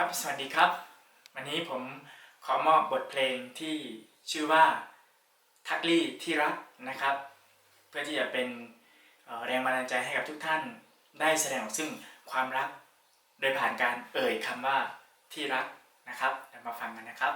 ครับ สวัสดีครับ วันนี้ผมขอมอบบทเพลงที่ชื่อว่าทักลี่ที่รักนะครับ เพื่อที่จะเป็นแรงบันดาลใจให้กับทุกท่านได้แสดงออกซึ่งความรัก โดยผ่านการเอ่ยคำว่าที่รักนะครับเดี๋ยวมาฟังกันนะครับ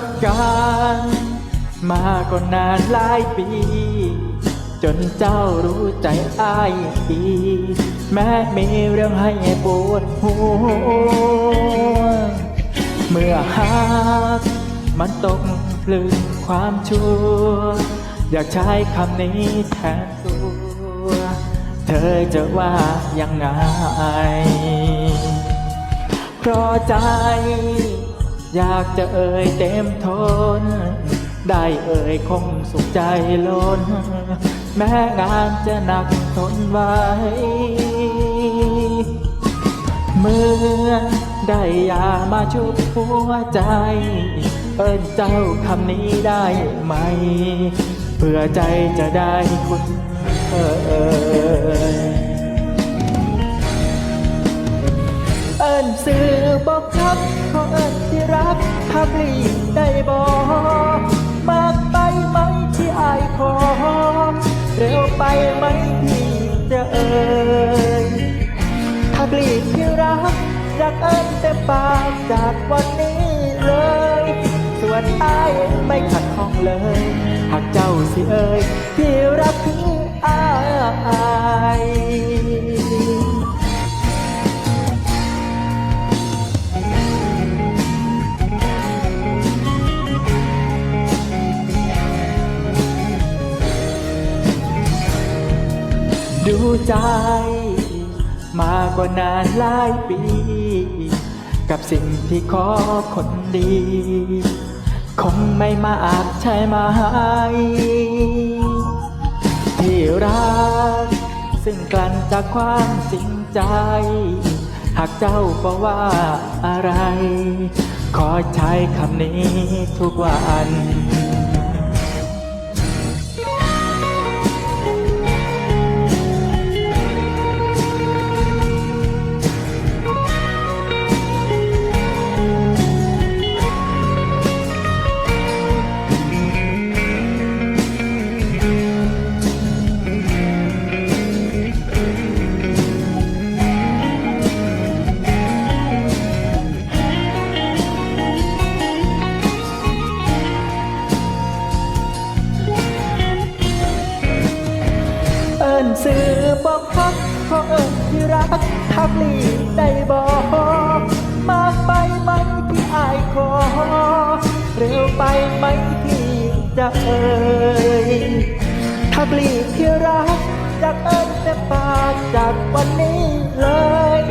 บกันมาก็นานหลายปี จนเจ้ารู้ใจอ้ายดีแม้มีเรื่องให้ปวดหัว เมื่อหากมันตกพลึงความชั่ว อยากใช้คำนี้แทนตัว เธอจะว่ายังไงเพราะใจ อยากจะเอ่ยเต็มทน ได้เอ่ยคงสุขใจล้น แม้งานจะหนักทนไว้ เมื่อได้ยามาชุบหัวใจ เอิ้นเจ้าคำนี้ได้ไหม เพื่อใจจะได้คุณเอ่ย นสื่อบอกชัดขอเอิ้นที่รักทักลีได้บอกมากไปไหมที่อายขอเร็วไปไหมที่จะเอ่ยทักลีที่รักรักเอิ้นเต็มปากจากวันนี้เลย ส่วนอายไม่ขัดข้องเลย หากเจ้าสิเอ่ยที่รักคืออาย ใจ มาก็นานหลายปี กับสิ่งที่ขอคนดี คงไม่มาอาจใช่ไหมที่รัก ซึ่งกลั่นจากความจริงใจ หากเจ้าบอกว่าอะไร ขอใช้คำนี้ทุกวัน สื่อบอกพักขอเอิ้นที่รักทักลีได้บอกมากไปไหมที่อายขอเร็วไปไหมที่จะเอ่ยทักลีที่รักจากเอิ้นแต่ปากจากวันนี้เลย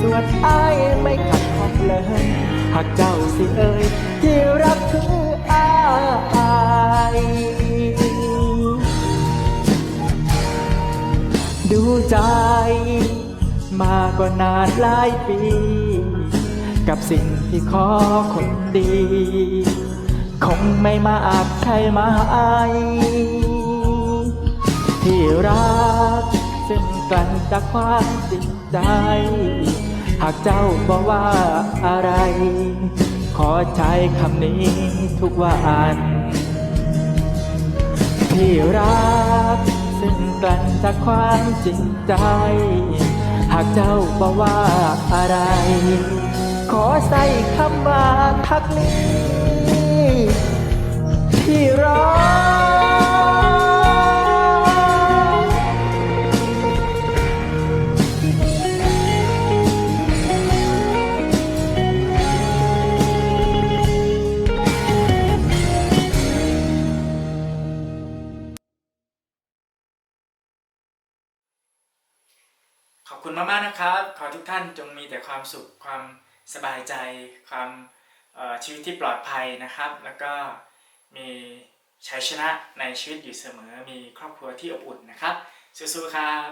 ส่วนอายไม่ขัดข้องเลยหากเจ้าสิเอ่ยที่รักคืออาย ดูใจ มาก็นานหลายปี กับสิ่งที่ขอคนดี คงไม่มาอาจใช่ไหมที่รัก ซึ่งกลั่นจากความจริงใจ หากเจ้าบอกว่าอะไร ขอใช้คำนี้ทุกวันที่รัก ซึ่งกลั่นจากความจริงใจ หากเจ้าบอกว่าอะไร ขอใส่คำว่าทักนี้ ที่รัก ขอบคุณมากๆนะครับ ขอทุกท่านจงมีแต่ความสุข ความสบายใจ ความชีวิตที่ปลอดภัยนะครับ แล้วก็มีชัยชนะในชีวิตอยู่เสมอ มีครอบครัวที่อบอุ่นนะครับ สู้ๆครับ